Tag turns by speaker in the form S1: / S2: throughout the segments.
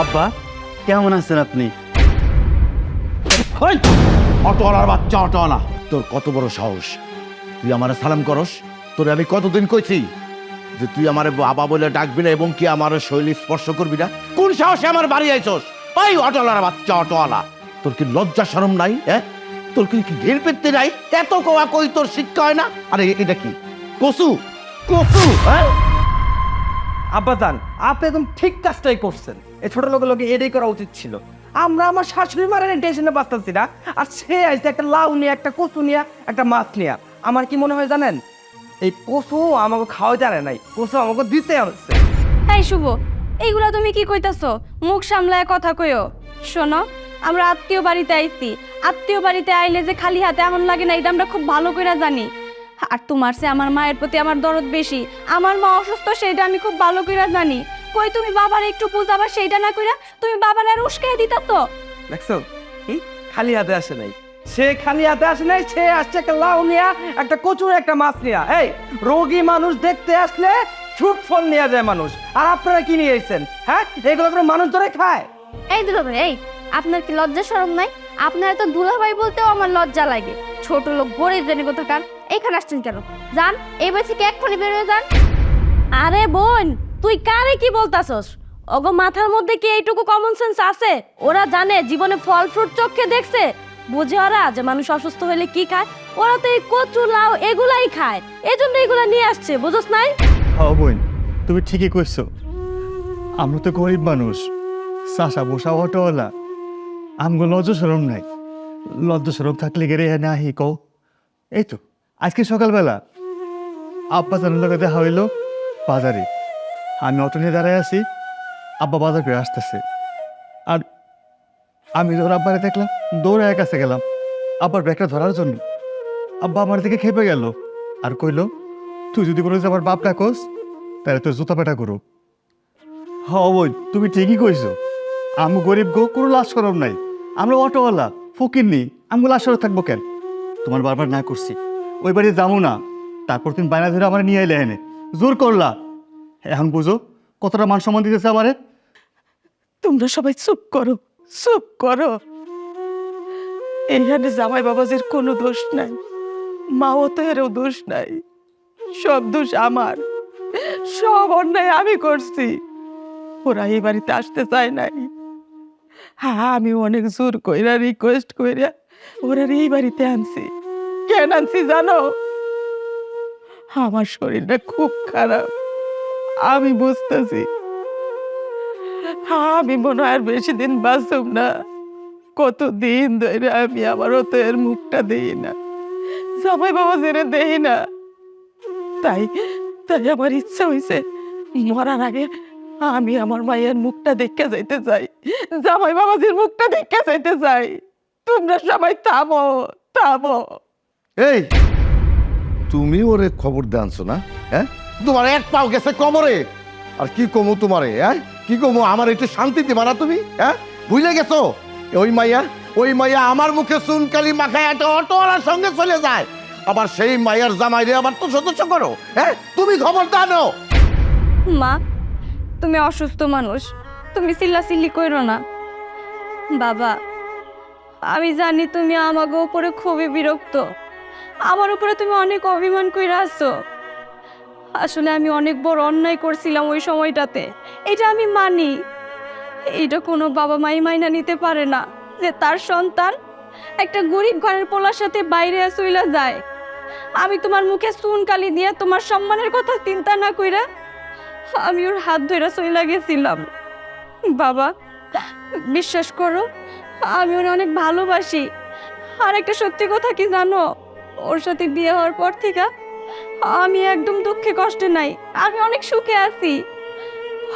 S1: আব্বা কেমন আছেন আপনি?
S2: অটোওয়ালার বাচ্চা অটোওয়ালা। তোর কত বড় সাহস? তুই আমার সালাম করস? তোর আমি কতদিন কইছি যে তুই আমার বাবা বলে ডাকবি না এবং কি আমার শৈলী স্পর্শ করবি না? কোন সাহসে আমার বাড়ি আইছস? ওই অটোওয়ালার বাচ্চা অটোওয়ালা। তোর কি লজ্জা শরম নাই হ্যাঁ তোর কি কি ঘের পেতে নাই? এত কোয়া কই তোর শিক্ষা হয় না? আরে এটা কি? কসু? কসু হ্যাঁ?
S3: আব্বা জান আপনি একদম ঠিক কাজটাই করছেন। ছোট লোকের লোকে এটাই করা উচিত ছিল। আমরা আমার শাশুড়ি মারের টেনশনে বাঁচতেছি না আর সে আসছে একটা লাউ নিয়ে, একটা কচু নিয়ে, একটা মাছ নিয়ে। আমার কি মনে হয় জানেন? এই কচু আমাকে খাওয়া জানে নাই, কচু আমাকে দিতে আসছে
S4: এই শুভ, এইগুলা তুমি কি কইতাছো? মুখ সামলায় কথা কইও। শোনো, আমরা আত্মীয় বাড়িতে আইছি। আত্মীয় বাড়িতে আইলে যে খালি হাতে এমন লাগে না, এটা আমরা খুব ভালো করে জানি। আর তোমার সে আমার মায়ের প্রতি আমার দরদ বেশি। আমার মা অসুস্থ, সেটা আমি খুব ভালো করে জানি। কই তুমি বাবার একটু বুঝাবার সেইটা না কইরা তুমি বাবার আর উস্কাই দিতা তো?
S3: দেখছ? কি খালি হাতে আসে নাই। সে খালি হাতে আসে নাই সে আসছে একটা লাউ নিয়ে একটা কচু একটা মাছ নিয়ে। এই রোগী মানুষ দেখতে আসলে ছুট ফল নিয়ে যায় মানুষ। আর আপনারা কি নিয়ে এসেছেন? হ্যাঁ? এগুলো করে মানুষ ধরে খায়?
S4: এই দুলাভাই এই আপনার কি লজ্জা শরম নাই? আপনার তো দুলাভাই বলতেও আমার লজ্জা লাগে। ছোট লোক গরিব জেনে কোথাকার? এখানে আসছেন কেন? যান এই বাড়ি থেকে এক্ষুনি বেরোয় যান। আরে বোন তুই কারে কি বলতাছস? ওগো মাথার মধ্যে কি এইটুকু কমন সেন্স আছে? ওরা জানে, জীবনে ফল ফ্রুট চোখে দেখছে। বুঝে ওরা যে মানুষ অসুস্থ হলে কি খায়? ওরা তো এই কচু, লাউ এগুলাই খায়। এজন্য এগুলা নিয়ে আসছে বুঝছ নাই?
S1: হ্যাঁ বোন, তুমি ঠিকই কইছো। আমরা তো গরিব মানুষ। চাষা বসা অটোওয়ালা। আমগো লজ্জা সরম নাই। লজ্জা সরম থাকলে গেলে না হি কও। এই তো, আজকে সকালবেলা আব্বা জানার লগে দেখা হইল বাজারে। আমি অটো নিয়ে দাঁড়ায় আছি। আব্বা বাজার করে আসতেছে। আর আমি যখন আব্বারে দেখলাম, দৌড়ে কাছে গেলাম। আব্বার ব্যাগটা ধরার জন্য। আব্বা আমার দিকে খেপে গেল আর কইলো, তুই যদি কোনো আমার বাপ ডাকোস, তাহলে তোর জুতা পেটা করো। হ ওই তুমি ঠিকই কইছো। আমি গরিব গো, কোনো লাশ সরম নাই। আমরা অটোওয়ালা, ফকির নি আমি লাশ সরব থাকব কেন? তোমার বারবার না করছি। ওই বাড়ি যাব না। তারপর তুমি বায়না ধরে আমার নিয়ে এলে এনে। জোর করলা। এখন বুঝো, কতটা মান সম্মান দিতেছে আমারে?
S5: তোমরা সবাই চুপ করো চুপ করো। এখানে জামাই বাবাজির কোনো দোষ নাই, মাও তো এরও দোষ নাই। সব দোষ আমার, সব অন্যায় আমি করছি। ওরা এই বাড়িতে আসতে চায় নাই। হ্যাঁ আমি অনেক জোর কইরা রিকোয়েস্ট কইরা ওরা এই বাড়িতে আনছি। কেন আনছি জানো? আমার শরীরটা খুব খারাপ। আমি বুঝতেছি। আমি মনে আর বেশি দিন বাঁচব না। কত দিন ধরে আমি আমার এর মুখটা দেই না। জামাই বাবা জেনে দেই না। তাই তাই আমার ইচ্ছা হয়েছে মরার আগে আমি আমার মায়ের মুখটা দেখে যাইতে চাই জামাই বাবাজির মুখটা দেখে যাইতে চাই তোমরা সবাই থামো থামো।
S2: এই, তুমি ওরে খবর দানছো না হ্যাঁ? তোমার এক পাও গেছে কবরে আর কি কমু তোমারে হ্যাঁ? কি কমু আমার একটু শান্তি দিবা না তুমি হ্যাঁ? ভুলে গেছো? ওই মাইয়া ওই মাইয়া আমার মুখে চুনকালি মাখায় একটা অটোওয়ালার সঙ্গে চলে যায়। আবার সেই মাইয়ার জামাই রে আবার তো সদস্য করো হ্যাঁ? তুমি খবর দানো
S4: মা, তুমি অসুস্থ মানুষ, তুমি চিল্লাচিল্লি করো না। বাবা, আমি জানি তুমি আমাকে উপরে খুবই বিরক্ত। আমার উপরে তুমি অনেক অভিমান করে আসছো আসলে আমি অনেক বড় অন্যায় করছিলাম ওই সময়টাতে। এটা আমি মানি। এটা কোনো বাবা মাই মাইনা নিতে পারে না যে তার সন্তান একটা গরিব ঘরের পোলার সাথে বাইরে চইলা যায়। আমি তোমার মুখে চুন কালি দিয়ে তোমার সম্মানের কথা চিন্তা না কইরা আমি ওর হাত ধরে চইলা গেছিলাম। বাবা, বিশ্বাস করো, আমি ওর অনেক ভালোবাসি। আর একটা সত্যি কথা কি জানো? ওর সাথে বিয়ে হওয়ার পর থেকে আমি একদম দুঃখে কষ্টে নাই। আমি অনেক সুখে আছি।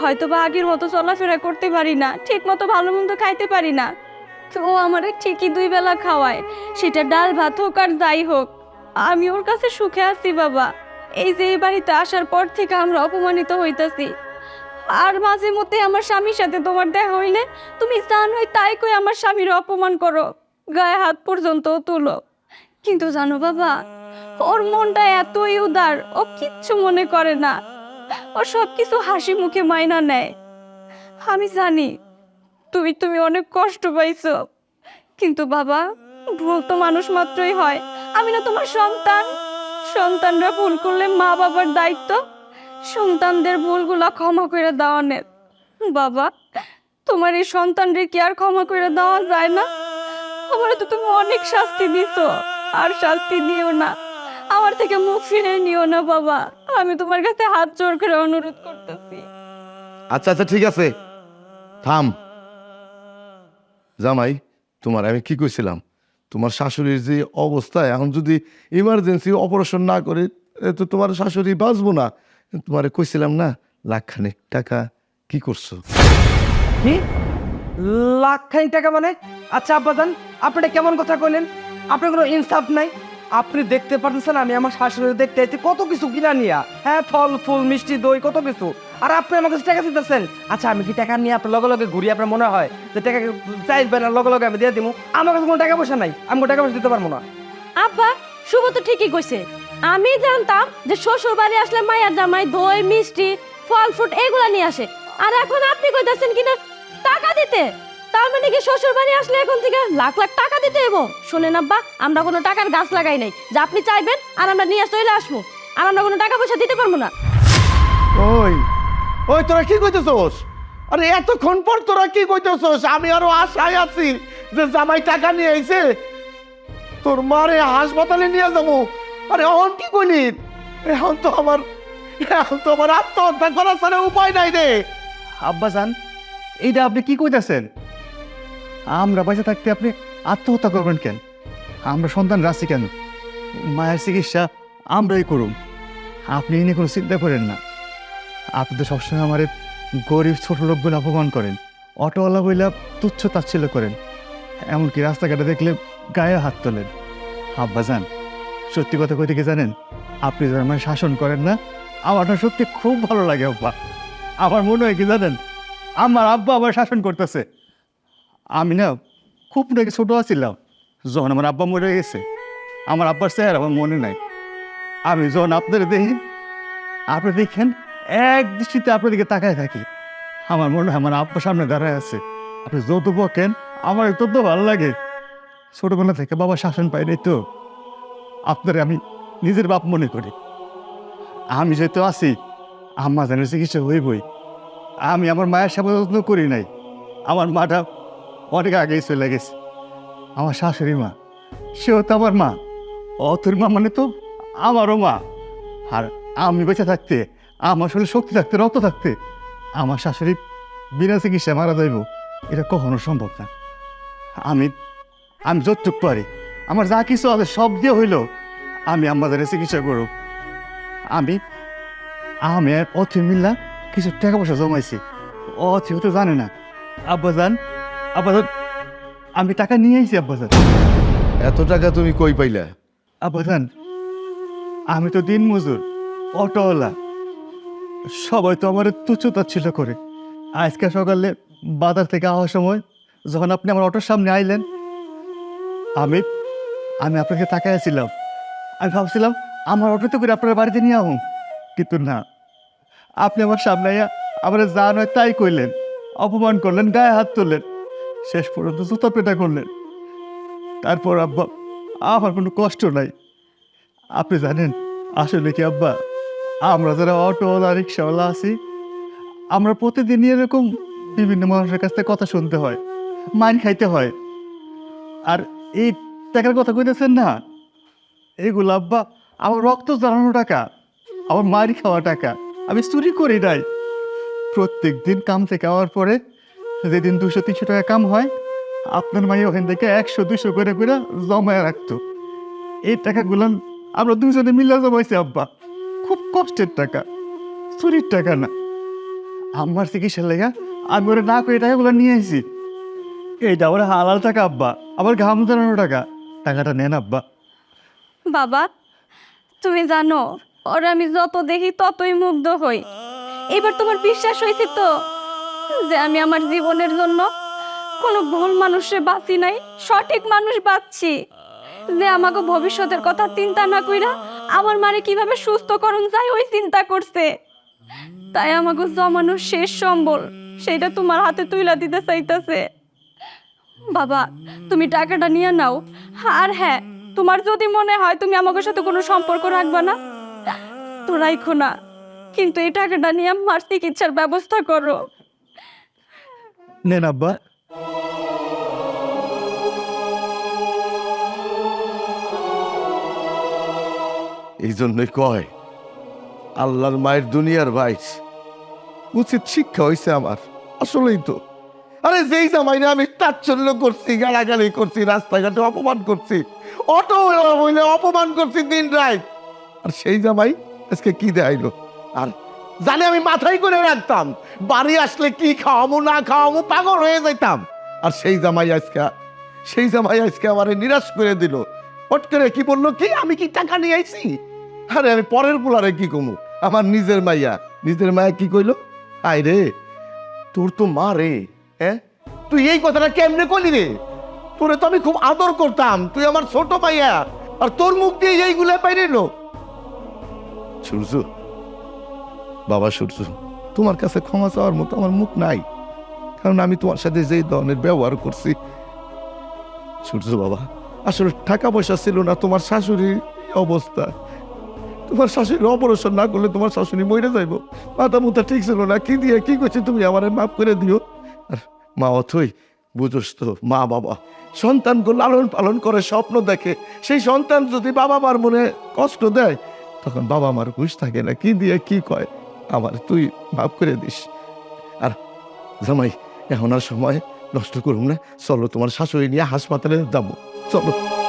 S4: হয়তো বা আগের মতো চলাফেরা করতে পারি না ঠিক মতো ভালো মন্দ খাইতে পারি না। ও আমারে ঠিকই দুই বেলা খাওয়ায়, সেটা ডাল ভাত হোক আর যাই হোক। আমি ওর কাছে সুখে আছি বাবা। এই যে এই বাড়িতে আসার পর থেকে আমরা অপমানিত হইতাছি। আর মাঝে মধ্যে আমার স্বামীর সাথে তোমার দেখা হইলে তুমি জানোই তাই কই আমার স্বামীর অপমান করো। গায়ে হাত পর্যন্ত তুলো। কিন্তু জানো বাবা ওর মনটা এতই উদার, ও কিচ্ছু মনে করে না। ও সব কিছু হাসি মুখে মাইনা নেয়। আমি জানি, তুমি তুমি অনেক কষ্ট পাইছো। কিন্তু বাবা, ভুল তো মানুষ মাত্রই হয়। আমি না তোমার সন্তান। সন্তানরা ভুল করলে মা বাবার দায়িত্ব। সন্তানদের ভুলগুলা ক্ষমা করে দেওয়ানের বাবা, তোমার এই সন্তানরে কি আর ক্ষমা করে দেওয়া যায় না? আমার তো তুমি অনেক শাস্তি দিছো। আর শাস্তি দিও না। আমার থেকে মুখ ফিরে নিও না বাবা। আমি তোমার কাছে হাত জোর করে অনুরোধ করতেছি।
S2: আচ্ছা আচ্ছা ঠিক আছে। থাম। জামাই তোমার আমি কি কইছিলাম? তোমার শাশুড়ির যে অবস্থা এখন যদি ইমার্জেন্সি অপারেশন না করে এ তো তোমার শাশুড়ি বাঁচবো না। তোমারে কইছিলাম না লাখখানেক টাকা কি করছ?
S3: কি? লাখ খানিক টাকা মানে? আচ্ছা আব্বাজান আপনি কেমন কথা কইলেন? আপনার কোনো ইনসাফ নাই? আপনি দেখতে পারতেছেন, আমি আমার শাশুড়ি দেখতে আইছি, কত কিছু কিনা নিয়া। হ্যাঁ ফল, ফুল, মিষ্টি, দই, কত কিছু। আর আপনি আমার কাছে টাকা দিতেছেন। আচ্ছা আমি কি টাকা নিয়ে আপনার লগে লগে ঘুরি? আপনার মনে হয় যে টাকা চাইবেন আর লগে লগে আমি দিয়ে দিব আমার কাছে কোনো টাকা পয়সা নাই, আমি টাকা পয়সা দিতে পারব না।
S6: আব্বা, শুভ তো ঠিকই কইছে। আমি জানতাম যে শ্বশুর বাড়ি আসলে মায়ের জামাই দই, মিষ্টি, ফল, ফ্রুট এগুলা নিয়ে আসে। আর এখন আপনি কইতাছেন কিনা টাকা দিতে? তার মানে কি শ্বশুর বাড়ি আসলে এখন থেকে লাখ লাখ টাকা দিতে এবং শোনেন আব্বা আমরা কোনো টাকার গাছ লাগাই নাই। যে আপনি চাইবেন আর আমরা নিয়ে চলে আসব। আর আমরা কোনো টাকা পয়সা দিতে পারব না।
S2: ওই ওই তোরা কি কইতেছোস? আরে এতক্ষণ পর তোরা কি কইতেছোস? আমি আরও আশায় আছি যে জামাই টাকা নিয়ে আইছে তোর মারে হাসপাতালে নিয়ে যাব। আরে এখন কি কইলি? এখন তো আমার এখন তো আমার আত্মহত্যা করার ছাড়া উপায় নাই রে।
S1: আব্বাজান এইটা আপনি কি কইতাছেন? আমরা বেঁচে থাকতে আপনি আত্মহত্যা করবেন কেন? আমরা সন্তান রাখছি কেন? মায়ের চিকিৎসা আমরাই করুন। আপনি এনে কোনো চিন্তা করেন না। আপনি তো সবসময় আমার গরিব ছোট লোক বলে অপমান করেন। অটোওয়ালা বইলা তুচ্ছ তাচ্ছিল্য করেন। এমনকি রাস্তাঘাটে দেখলে গায়ে হাত তোলেন। আব্বা যান সত্যি কথা কই থেকে জানেন? আপনি যখন আমার শাসন করেন না, আমার সত্যি খুব ভালো লাগে, আব্বা। আমার মনে হয় কি জানেন? আমার আব্বা আমার শাসন করতেছে। আমি না খুব নাকি ছোট আছিলাম। যখন আমার আব্বা মরে গেছে, আমার আব্বার চেহারা আমার মনে নাই। আমি যখন আপনারা দেখি, আপনি দেখেন, এক দৃষ্টিতে আপনার দিকে তাকায় থাকি। আমার মনে হয় আমার আব্বা সামনে দাঁড়ায় আছে। আপনি যত বকেন, আমার তত ভালো লাগে। ছোটবেলা থেকে বাবা শাসন পাই নাই তো। আপনারে আমি নিজের বাপ মনে করি। আমি যেহেতু আছি, আম্মা জানের চিকিৎসা হইবই। আমি আমার মায়ের সেবা যত্ন করি নাই। আমার মাটা অনেক আগেই চলে গেছে। আমার শাশুড়ি মা, সেও তো আমার মা। অতর মা মানে তো আমারও মা। আর আমি বেঁচে থাকতে, আমার শরীরে শক্তি থাকতে, রক্ত থাকতে, আমার শাশুড়ি বিনা চিকিৎসা মারা যাইব, এটা কখনো সম্ভব না। আমি আমি যতটুক পারি। আমার যা কিছু আছে সব দিয়ে হইল আমি আমাদের চিকিৎসা করব আমি আমি অথি মিল্লা কিছু টাকা পয়সা জমাইছি। অথি তো জানে না। আব্বাজান আব্বাজান আমি টাকা নিয়ে আইছি আব্বাজান
S2: এত টাকা তুমি কই পাইলা?
S1: আব্বাজান আমি তো দিন মজুর অটোওয়ালা। সবাই তো আমার তুচ্ছতা ছিল করে। আজকে সকালে বাজার থেকে আসার সময় যখন আপনি আমার অটোর সামনে আইলেন আমি আমি আপনাকে তাকাইছিলাম আমি ভাবছিলাম আমার অটোতে করে আপনার বাড়িতে নিয়ে আহুম কিন্তু না আপনি আমার সামনে আইয়া আমার যা নয় তাই কইলেন অপমান করলেন গায়ে হাত তুললেন। শেষ পর্যন্ত জুতা পেটা করলেন। তারপর আব্বা, আমার কোনো কষ্ট নাই। আপনি জানেন, আসলে কি আব্বা, আমরা যারা অটোওয়ালা রিক্সাওয়ালা আছি, আমরা প্রতিদিনই এরকম বিভিন্ন মানুষের কাছ থেকে কথা শুনতে হয়, মাইন খাইতে হয়। আর এই টাকার কথা কইতেছেন না? এগুলো আব্বা, আমার রক্ত জ্বালানো টাকা, আমার মারি খাওয়া টাকা, আমি চুরি করি নাই। প্রত্যেক দিন কাম থেকে আওয়ার পরে যেদিন দুশো, তিনশো টাকা কাম হয়, আপনার মাই ওখান থেকে একশো, দুশো করে করে জমায় রাখতো। এই টাকাগুলো আমরা দুজনে মিলে জমাইছি, আব্বা। খুব কষ্টের টাকা, চুরির টাকা না। আমার চিকিৎসার লেগা আমি ওরা না করে টাকাগুলো নিয়ে আসি এইটা ওরা হালাল টাকা, আব্বা। আবার ঘাম জানানো টাকা। টাকাটা নেন, আব্বা।
S4: বাবা, তুমি জানো, ওরা আমি যত দেখি ততই মুগ্ধ হই। এবার তোমার বিশ্বাস হয়েছে তো? যে আমি আমার জীবনের জন্য কোনো ভুল মানুষে বাঁচি নাই, সঠিক মানুষ বাঁচছি। যে আমাকে ভবিষ্যতের কথা চিন্তা না কইরা আমার মানে কীভাবে সুস্থ করণ যায় ওই চিন্তা করছে। তাই আমাকে জমানো শেষ সম্বল সেটা তোমার হাতে তুইলা দিতে চাইতেছে। বাবা, তুমি টাকাটা নিয়ে নাও। আর হ্যাঁ তোমার যদি মনে হয় তুমি আমাকে সাথে কোনো সম্পর্ক রাখবা না তো রাখো না কিন্তু এই টাকাটা নিয়ে আমার চিকিৎসার ব্যবস্থা করো।
S1: নেন আব্বা
S2: এই জন্যই কয়, আল্লাহর মায়ের দুনিয়ার ভাই উচিত শিক্ষা হয়েছে আমার, আসলেই তো। আরে যেই জামাইরে আমি তাচ্ছল্য করছি, গালাগালি করছি, রাস্তাঘাটে অপমান করছি, অটো অপমান করছি দিন রাত, আর সেই জামাই আজকে কি দেখাইলো? আর জানে আমি মাথায় করে রাখতাম। বাড়ি আসলে কি খাওয়ামো, না খাওয়ামো, পাগল হয়ে যাইতাম। আর সেই জামাই আজকে, সেই জামাই আজকে আমার নিরাশ করে দিল। হট করে কি বলল, কি, আমি কি টাকা নিয়ে আইছি? আরে, আমি পরের পোলারে কি কমু? আমার নিজের মাইয়া। নিজের মায়া কি কইলো? আয় রে, তোর তো মা রে হ্যাঁ? তুই এই কথাটা কেমনে করলি রে? তোরে তো আমি খুব আদর করতাম, তুই আমার ছোট মাইয়া। আর তোর মুখ দিয়ে এইগুলো পাইরে লো সূর্য বাবা সূর্য তোমার কাছে ক্ষমা চাওয়ার মতো আমার মুখ নাই। কারণ আমি তোমার সাথে যেই ধরনের ব্যবহার করছি। সূর্য বাবা, আসলে টাকা পয়সা ছিল না তোমার শাশুড়ির অবস্থা। তোমার শাশুড়ি অপারেশন না করলে তোমার শাশুড়ি মরে যাইব। মাথা মুথা ঠিক ছিল না, কি দিয়ে, কি করছে তুমি আমার মাফ করে দিও। আর মা অথই, বুঝোস তো, মা বাবা সন্তানকে লালন পালন করে, স্বপ্ন দেখে। সেই সন্তান যদি বাবা মার মনে কষ্ট দেয়, তখন বাবা মার হুশ থাকে না, কি দিয়ে, কি কয়? আমার, তুই মাফ করে দিস। আর জামাই, এখন আর সময় নষ্ট করুন না। চলো তোমার শাশুড়ি নিয়ে হাসপাতালে যাব। চলো।